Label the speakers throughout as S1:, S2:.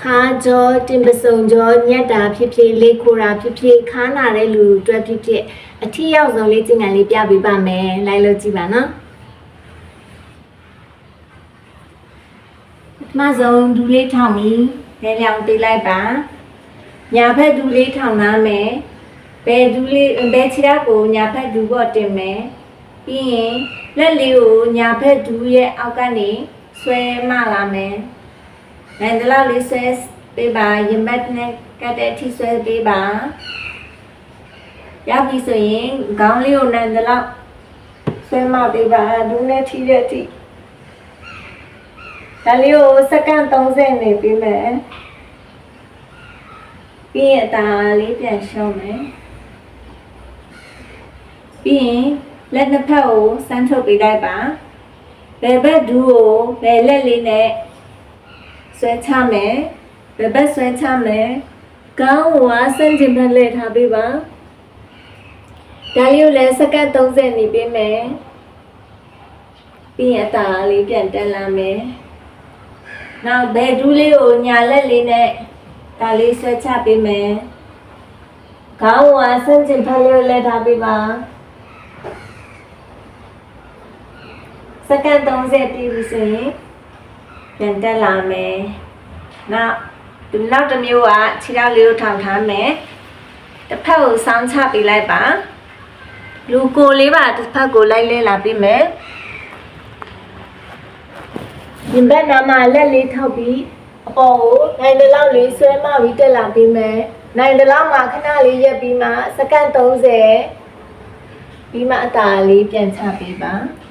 S1: ခါကြောတင်ပစုံကြောညက်တာဖြစ်ဖြစ်လေခိုတာဖြစ်ဖြစ်ခါနာတဲ့လူတွေအတွက်ဖြစ်ဖြစ်အထီးရောက်ဆုံးလေးကျင့်ကြံလေးပြပေးပါမယ်လိုက်လို့ကြည့်ပါနော်ပထမဆုံးဒူးလေးထောင်ပြီးလဲလျောင်ပေးလိုက်ပါညာဘက်ဒူးလေးထောင်နာမယ်ဘယ်ဒူးလေးဘယ်ခြေထောက်ကိုညာဘက်ဒူးပေါ်တင်မယ်ပြီးရင်လက်လေးကိုညာဘက်ဒူးရဲ့အောက်ကနေဆွဲမလာမယ် နိုင်တလောက်လေးဆွဲပေးပါရင်ဘတ်နဲ့ကတ်တဲ့အထိဆွဲပေးပါရပြီဆိုရင်ခေါင်းလေးကိုနိုင်တလောက်ဆွဲမပေးပါဒူးနဲ့ထိတဲ့အထိဒါလေးကိုစက္ကန့်30နေပေးမယ်ပြီးရင်အသာလေးပြန်ရှုံးမယ်ပြီးရင်လက်နှစ်ဖက်ကိုစမ်းထုတ်ပေးလိုက်ပါဘယ်ဘက်ဒူးကိုဘယ်လက်လေးနဲ့ ဆွဲချမယ်ဘယ်ဘက်ဆွဲချမယ်ကောင်းဝါစန့်ကျင်ဘက်လဲထားပေးပါဒါလေးကိုလည်းစက္ကန့်30နေပေးမယ်ပြီးရင်အသာလေးပြန်တက်လာမယ်နောက်ဘယ်ဒူးလေးကိုညာလက်လေးနဲ့ဒါလေးဆွဲချပေးမယ်ကောင်းဝါစန့်ကျင်ဘက်လေးလဲထားပေးပါစက္ကန့်30ပြီးပြီဆိုရင် ပြန်တက်လာမယ်။နောက်ဒီနောက်တစ်မျိုးကခြေထောက်လေးကိုထောင်ထားမယ်။တစ်ဖက်ကိုစောင်းချပေးလိုက်ပါ။လူကိုလေးပါတစ်ဖက်ကိုလိုက်လဲလာပေးမယ်။ဒီဘက်နားမှာလက်လေးထောက်ပြီးအပေါ်ကိုနိုင်တလောက်လေးဆွဲမပြီးတက်လာပေးမယ်။နိုင်တလောက်မှာခဏလေးရက်ပြီးမှစက္ကန့်30ပြီးမှအသာလေးပြန်ချပေးပါ။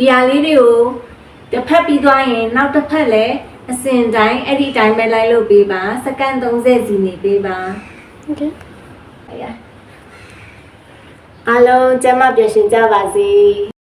S1: ဒီဟာလေးတွေကိုတစ်ဖက်ပြီးသွားရင်နောက်တစ်ဖက်လည်းအစဉ်တိုင်းအဲ့ဒီတိုင်းပဲလိုက်လုပ်ပေးပါစက္ကန့်30စီနေပေးပါ
S2: โอเค
S1: အားလုံးကျမ်းမပြည့်ရှင်ကြပါစေ